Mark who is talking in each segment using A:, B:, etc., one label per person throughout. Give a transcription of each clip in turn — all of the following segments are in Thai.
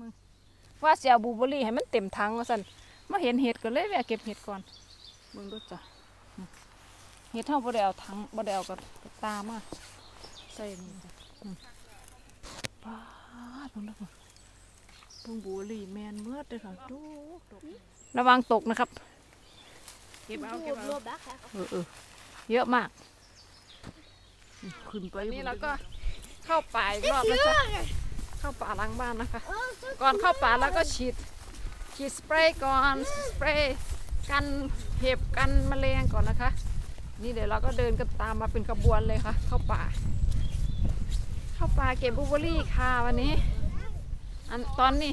A: มึงว่าสิเอาบลูเบอร์รี่ให้มันเต็มถังว่าซั่นมาเห็นเห็ดก็เลยแวะเก็บเห็ดก่อนเบิ่งดูจ้ะอืมเห็ดเฮาบ่ได้เอาถังบ่ได้เอากระกระตามาใส่นี่จ้ะอืมป้าดเบิ่งดูเบิ่งเบิ่งบลูเบอร์รี่แม่นเมือดเด้อค่ะดูระวังตกนะครับเก็บเอาเก็บเอา
B: blå bær her.
A: เออเออเยอะมากอืมขึ้นไปนี่เราก็เข้าป่าอีกรอบแล้วจ้ะ เข้าป่าล้างบ้านนะคะ ก่อนเข้าป่าแล้วก็ฉีด ฉีดสเปรย์ก่อนสเปรย์กันเห็บกันแมลงก่อนนะคะ นี่เดี๋ยวเราก็เดินกันตามมาเป็นขบวนเลยค่ะ เข้าป่า เข้าป่าเก็บบูเบอรี่ค่ะวันนี้ อันตอนนี้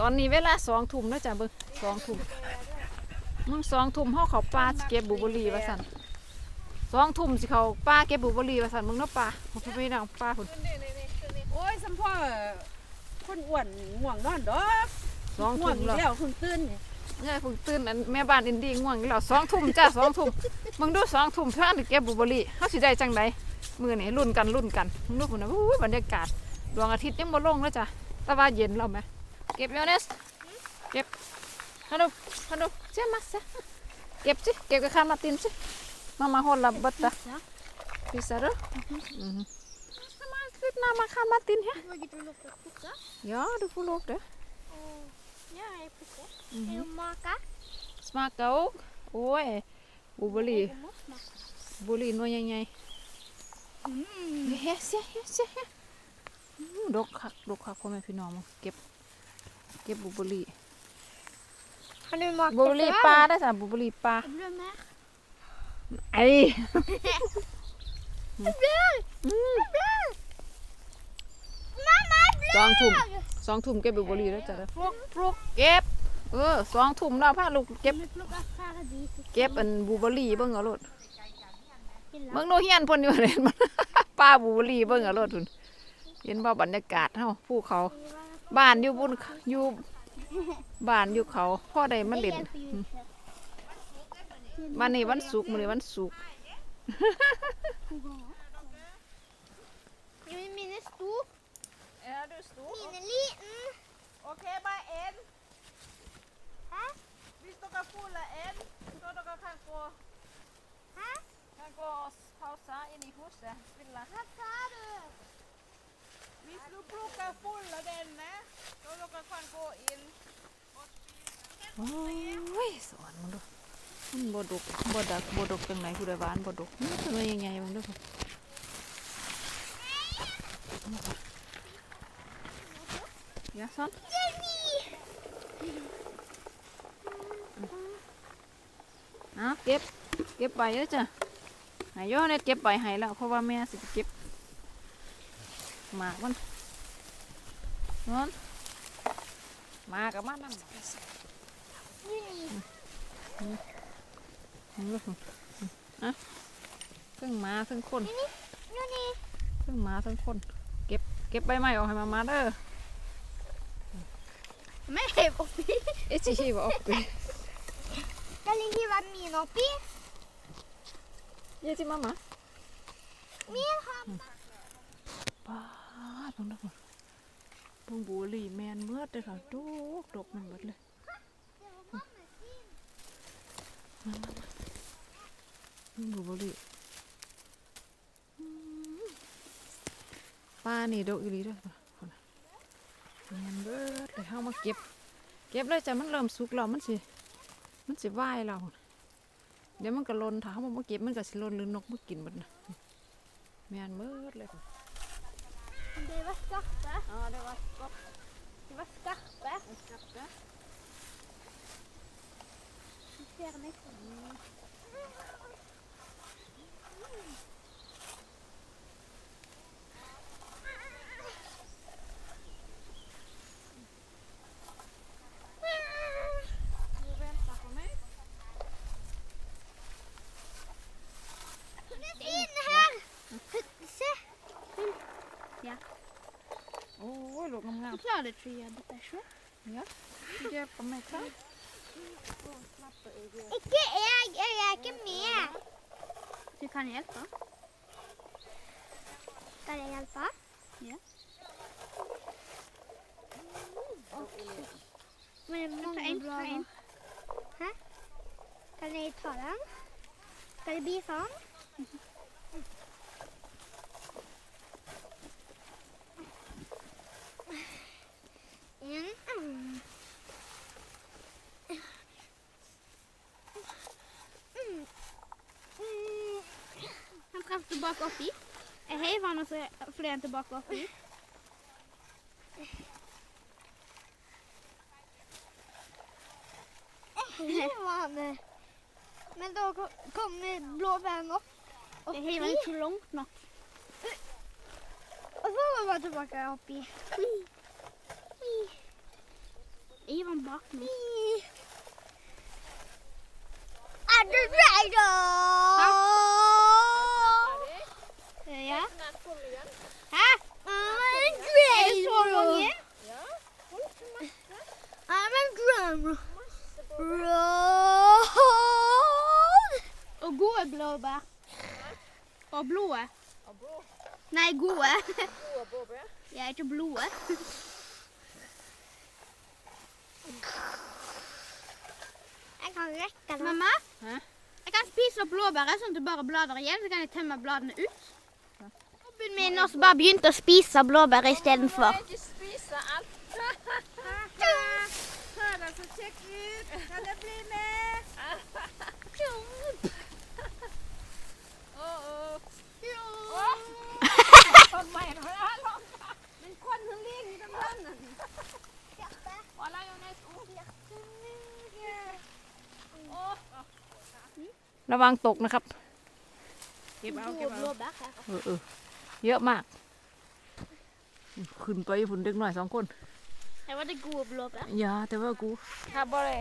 A: ตอนนี้เวลาสองทุ่มนะจ๊ะเบิ้งสองทุ่มมึงสองทุ่มเขาเขาป่าเก็บบูเบอรี่ว่าสันสองทุ่มสิเขาป่าเก็บบลูเบอรี่ว่าสันมึงเนาะป่าผมไปนั่งป่าคุณ
C: โอ้ยสัมพ่อคนอ้วนง่วงนอนดอก
A: สอง
C: ง่ว
A: ทุ่
C: ง
A: ม
C: อยู่
A: แล้ว
C: แล้วเพิ่งตื่นนี่
A: เนี่ยเพิ่งตื่นอันแม่บ้านอินดี้ง่วงอยู่แล้วสองทุ่มจ้าสองทุ่มมึงดูสองทุ่มเท่านั้นเก็บบลูเบอร์รี่เขาสิได้จังไดมือนี่รุ่นกันรุ่นกันมึงดูคนนะอู้ยบรรยากาศดวงอาทิตย์ยังบ่ลงแล้วจ้ะแต่ว่าเย็นแล้วไหมเก็บเยเนสเก็บฮัลโหลฮัลโหลเจ้ามาซะเก็บสิเก็บกับข้าวมาตินสิมามา hålla borta Visar du? Mhm. Ska man slipna man kan Martin här?
B: Du har gitt lov til å plukke.
A: Ja, du får lov det.
B: Og ja, jeg plukker.
A: Mhm.
B: Jeg maker.
A: Smaka òg. Oi. Oboli.
B: Jeg må smake.
A: Boli nå gjeng jeg.
B: Mm.
A: Her, se her, se her. Mm, Dere har dere har kommet til Norge. Get Get boboli.
B: Har du makt
A: Boboli pa, det er boboli pa.
B: Det blir mer.
A: Nei.
B: Det blir! Det blir! Mamma, det blir!
A: สองทุ่มสองทุ่มเก็บบอบลีแล้วจ้ะปลุกปลุกเก็บ เออสองทุ่มแล้วพาลูกเก็บ
B: Vi plukker ferdig. så
A: เก็บอันบูเบอรี่เบิ่งเอาโลด
B: skal
A: เบิ่งโนเฮียนเพิ่นอยู่เห็นมันป้าบูเบอรี่เบิ่งเอาโลดพุ่นเห็นบ่บรรยากาศเฮาภูเขา บ้านอยู่บนอยู่บ้านอยู่เขาพ่อได้มา
B: Jeg
A: เล่น
B: hjelper jo ikke.
A: วันนี้วันศุกร์มื้อนี้วันศุกร์
B: Jo, men Mine er stor.
A: เออดูสูง
B: Mine er liten.
A: โอเคบายเอ็น
B: Hæ?
A: Hvis dere følger en, så dere kan gå,
B: Hæ?
A: kan gå og pause inn i huset. Spille.
B: Hva sa du?
A: Hvis du plukker fulle denne, så dere kan gå inn. Oi, sånn må du. มันบ่ดกบ่ดักบ่ดกจังไหนผู้ใดหวานบ่ดกมันเป็นว่ายังไงมันเด้ ออย่าซ่อนเอาเก็บ เก็บใบแล้วจ้ะหายโยเน็ตเก็บใบให้แล้วเพราะว่าแม่สิไปเก็บหมากมันนอนหมากับมันนั่นนี่ลูกอะทั้งหมาทั้งคน
B: Nonni.
A: ทั้งหมาทั้งคน เก็บ เก็บใบไม้ออกให้มามาเด้อ
B: Men hev oppi.
A: เอ๊ะชิชิว่าออกไป
B: Skal jeg hive min oppi?
A: เยอะจิมามา
B: Min har
A: ป้าดลงนะพุ่นปุ่งบุหรี่แมนเมื่อเด้อค่ะดกดกมันหมดเลยมามามาปุ่งบุหรี่อืมป้านี่ดกอีหลีเด้วยพุ่นน่ะ แมนเบิดเลยวเข้ามาเก็บ เก็บเลยจ้ะมันเริ่มสุกแล้วมันสิ มันสิว่ายเรา เดี๋ยวมันก็หลนถ้าเขามาเก็บมันก็สิหลนหรือนกมากินหมดนะแมนเบิดเลยพุ่น
B: Det var skarpe.
A: อ๋อ det var godt.
B: Det var skarpe.
A: Skarpe.
B: Du ser nesten.
A: Du
B: radę przyjadę też, nie?
A: Ja? meg, pomyka?
B: Ikke jeg, jeg er ikke med. Du kan hjelpe. Skal jeg hjelpe? Ja. Okay. Men det er mange blå Hæ? Kan jeg ta den? Skal det bli sånn? Traff tilbake oppi. Jeg heiv han, og så fløy han tilbake oppi. Hiver Men da ko- kommer blåbæren opp. oppi.
D: Jeg hiver ikke langt nok.
B: Og så går bare tilbake oppi.
D: Jeg hiver han bak meg.
B: Er du redd? Ja. Hæ? I'm great. så mange? I'm a drum. Roll.
D: Og gode blåbær. Og blodet. Nei, gode. Jeg er ikke blodet.
B: Jeg kan rekke den.
D: Mamma,
A: Hæ?
D: jeg kan spise opp blåbæret sånn at du bare blader igjen, så kan jeg tømme bladene ut. Jobben min også bare begynte å spise blåbær istedenfor.
A: Ikke spise alt.
C: Hører så kjekk ut. Kan jeg bli med?
A: คนใหม่หน่อยนะลอง
C: Men kon hun ligger i den brannen.
A: ว่าอะไรอยู่ในสูระวังตกนะครับ เก็บเอาเก็บเอา
D: blåbær her.
A: เออเออเยอะมาก ขึ้นไปฝุ่นเด็กหน่อยสองคน
D: Her var det gode blåbær.
A: อย่าแต่ว่ากูถ้าบ่ได้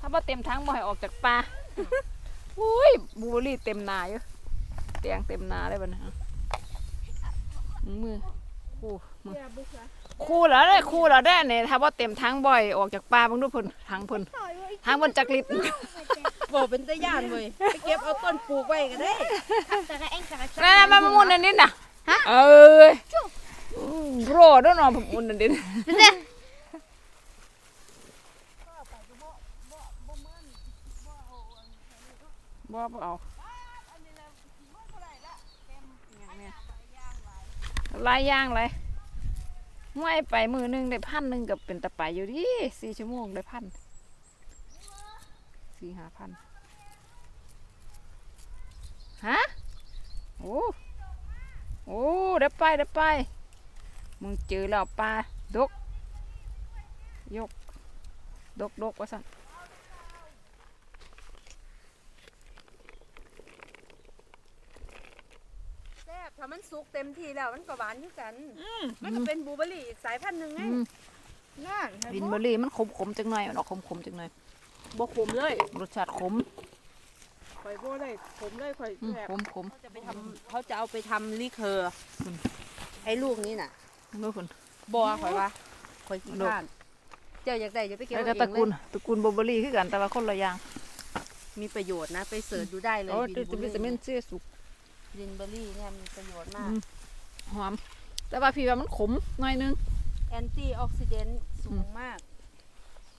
A: ถ้าบ่เต็มทั้งบ่ให้ออกจากป่าอุ้ยบลูเบอร์รี่เต็มนาอยู่เตียงเต็มนาเลยบัดนี้อะมือคู่มือคู่แล้วเลยคู่แล้วได้เนี่ยถ้าบ่เต็มทั้งบ่อยออกจากป่าเบิ่งดูเพิ่นทางเพิ่นทางเพิ่นจักลิตร
C: บอกเป็นตะย่านเว้ยไปเก็บเอาต้นปลูกไว้ก็ได้
D: Det er enklere.
A: นั่นน่ะมันมุนอันนี้น่ะเอ้ยโรด้วยเนาะมุนอันนี้ บ่เอาลายย่างเลยห้วยไปมือหนึงได้พันหนึ่งกับเป็นตะไปอยู่ที่สี่ชั่วโมงได้พันสี่ห้าพันฮะโอ้โอ้ได้ไปได้ไปมึงเจอแล้วปลาดกยกดกดกว่าสั่น
C: แซ่บ ถ้ามันสุกเต็มที่แล้วมันก็หวานคือกัน มันก็เป็นบลูเบอร์รี่อีกสายพันธุ์หนึ่งไง
A: อืม
C: นั่น
A: บินเบอร์รี่มันขมขมๆจังหน่อยมันออกขมขมๆจังหน่อย
C: บ่ขมเลย
A: รสชาติขม
C: ข่อยบ่ได้ขมเลยข่อย
A: อืม
C: แบบ
A: ขมขม
C: เขาจะไปทำเขาจะเอาไปทำลิเคอร์
A: อืม
C: ไอ้ลูกนี้น่ะ
A: เมื่อคน
C: บ่ข่อยว่าข่อยขี้ข้านเจ้าอยากได้จะไปเก็บ
A: แล้ว
C: เอา
A: ก็
C: เอ
A: ตระ
C: ง
A: กูล
C: เลย
A: ตระกูลเบอร์เบอรี่คือกันแต่ว่าคนละอย่าง
C: มีประโยชน์นะ ไปเสิร์ชดูได้เลย
A: โอ้
C: บิ
A: จะ
C: น
A: วิตามินซีสุก
C: บินเบอร์รี่เนี่ยมีประโยชน์มาก
A: อืมหอม แต่ว่าพี่ว่ามันขมหน่อยนึง
C: แอนตี้ออกซิเดนต์สูงมาก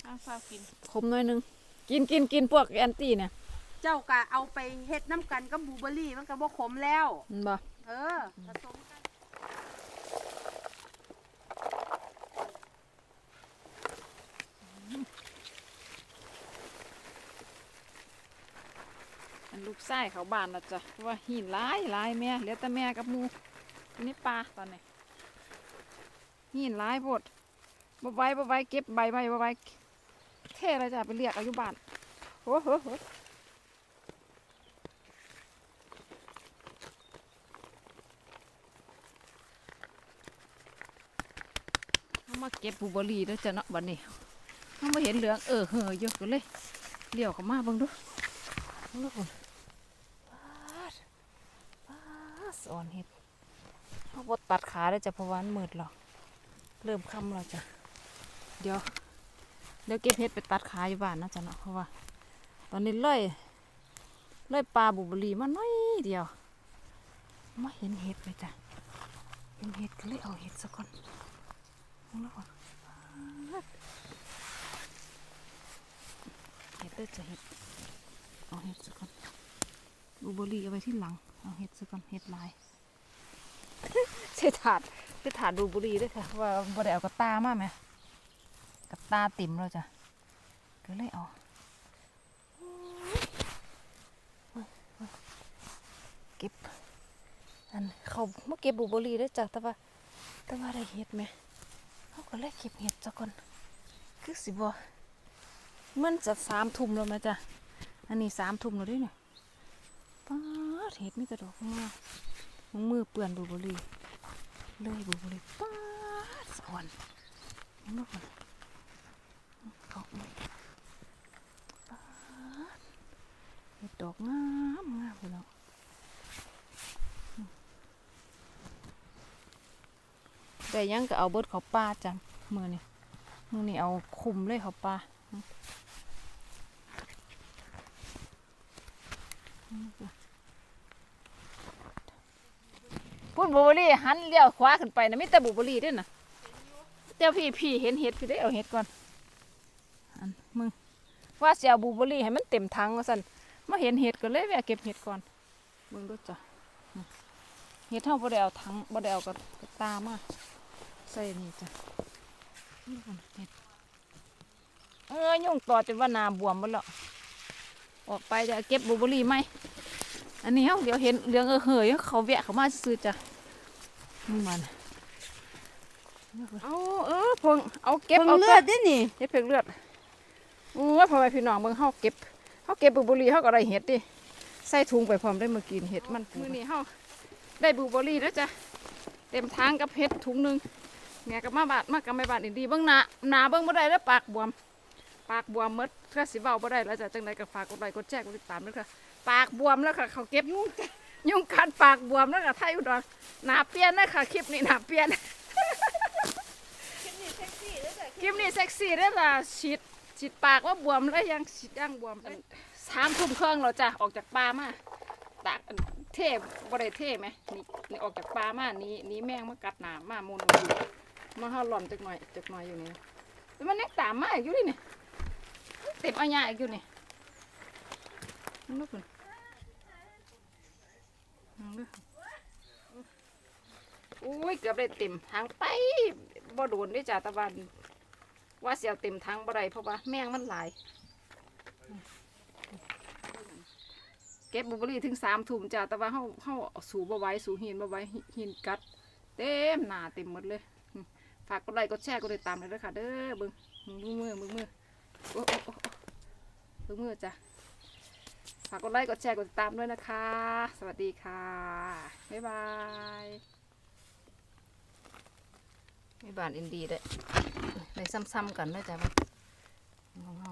A: อ้าวฟ้ากิน ขมหน่อยนึง กินกินกินพวกแอนตี้เนี่ย
C: เจ้ากะเอาไปเฮ็ดน้ำกันกับบลูเบอร์รี่มันก็บ่ขมแล้ว
A: มันบ่
C: เออผสมกัน
A: ลูกไส้เขาบ้านนะจ๊ะว่าหินหลายหลายแม่เหลือแต่แม่กับมูนนี้ปลาตอนนี้หินหลายโพดบ่ไว้บ่ไว้เก็บใบไว้บ่ไว้เท่เลยจ้ะไปเรียกอายุบ้านโอ้โหโหมาเก็บบูเบอรี่แล้วจะเนาะบัดนี้เขาม่เห็นเหลืองเออเหอเยอะกันเลยเลี้ยวเข้ามาบิ่งดูเบิ่งดูพุ่น สอนเห็ดเขาบดตัดขาได้จ้ะเพราะวามันมืดหรอกเริ่มค่ำแล้วจ้ะเดี๋ยวเดี๋ยวเก็บเห็ดไปตัดขาอยู่บ้านนะจ๊ะเนาะเพราะว่า ตอนนี้เลยเลยปลาบุบรีมาน้อยเดียวมาเห็นเห็ดเลยจ้ะเห็นเห็ดก็เลยเอาเห็ดซะก่อนเอาละก่อนเห็ดเด้อจะเห็ดเอาเห็ดสักก่อนบลูเบอร์รี่เอาไว้ที่หลัง เอาเห็ดสักก่อนเห็ดลายใช่ถาดใช่ถาดบลูเบอร์รี่ด้วยค่ะว่าบ่ได้เอากระตามาไหมกระตาติ่มเราจ้ะก็เลยเอาเก็บอันเขามาเก็บบลูเบอร์รี่ได้อจ้ะแต่ว่าแต่ว่าได้เห็ดไหมเขาก็เลยเก็บเห็ดสักก่อนคือสิบ่มันจะสามทุ่มแล้วไหมจ้ะอันนี้สามทุ่มแล้วเด้วยเนี่ยป้าด เห็ดมีแต่ดอกงามมือเปื่อนบลูเบอร์รี่เลยบลูเบอร์รี่ป้าสวรรค์มึงดูก่อนดอกมันป๊าดเห็ดดอกงามงามเลยเนาะแต่ยังก็เอาเบิดเขาป้าจำมือนี่มือนี่เอาคุมเลยเขาป้า พูดบลูเบอรี่หันเลี้ยวขวาขึ้นไปนะมีแต่บลูเบอรี่ด้วยนะเจ้าพี่พี่เห็นเห็ดพี่ได้เอาเห็ดก่อนอันมึงว่าเสียบลูเบอรี่ให้มันเต็มถังว่าสันมาเห็นเห็ดก็เลยแวะเก็บเห็ดก่อนมึงดูจ้ะเห็ดเท่าบ่ได้เอาถังบ่ได้เอากระกตามาใส่นี่จ้ะนี่ก่อนเห็ดเออยุ่งต่อจนว่านาบวมหมดแล้วออกไปจะเก็บบลูเบอร์รี่ไหม อันนี้เขาเดี๋ยวเห็นเรื่องเออเหยเขาแวะเขามาซื้อจ้ะนี่มันเอาเออพงเอาเก็บ
C: เพิ่ง
A: เอา
C: เลื
A: เลื
C: อ
A: อ
C: ด
A: ด
C: ดินี่
A: เฮ็ดเพิ่งเลือดโอ้ยพ่อแม่พี่น้องเบิ่งเฮาเก็บเฮาเก็บบูเบอรี่เฮาก็ได้เห็ดดิใส่ถุงไปพร้อมได้เมื่อกี้เห็ดมันมื้อนี้เฮาได้บลูเบอรี่แล้วจ้ะเต็มทางกับเห็ดถุงหนึงแม่ก็มาบาดมากับแม่บ้านอินดีเบิ่งหน้าหน้าเบิ่งบ่ได้แล้วปากบวม ปากบวมหมดถ้าสิเว้าบ่ได้แล้วจ้ะจังไดก็ฝากกดไลค์กดแชร์กดติดตามด้วยค่ะ ปากบวมแล้วค่ะ เขาเก็บยุ่งยุ่งกัดปากบวมแล้วค่ะไทยอุดรหนาเปลี่ยนนะค่ะคลิปนี้หนาเปลี่ยนคลิปนี้เซ็กซี่เด้อล่ะฉีดฉีดปากว่าบวมแล้วยังฉีดย่างบวมสามทุ่มครึ่งเราจ้ะออกจากป่ามาตากอันเท่บ่ได้เท่ไหมนี่นี่ออกจากป่ามานี่นี่แมงมากัดหนามามูนอยู่มาห้าหล่อนจักหน่อยจักหน่อยอยู่นี่แต่มันยังตามมาอีกอยู่นี่นี่เต็มอัญญาอีกอยู่นี่ลูกมันเอุ้ยเกือบได้เต็มทางไปบ่โดนด้วยจ้าตะวันว่าเสียวเต็มทางบ่ได้เพราะว่าแมงมันหลายเก็บบลูเบรี่ถึงสามถุงจ้าต่ว่าเฮาเฮาเอาสูบบ่ไว้สูหินบ่ไว้หินกัด เต็มหนาเต็มหมดเลยฝากกดไลค์กดแชร์กดติดตามเลยเด้อค่ะเด้อเบิ่งมือมือมือมือโอ้โอ้โอ้โอ้เบิ่งมือจ้ะากกดไลค์ กดแชร์ กดติดตามด้วยนะคะ สวัสดีค่ะ บ๊ายบายมีบานอินดีด้วยในซ้ำๆกันด้วยจ้ะบ้านของเรา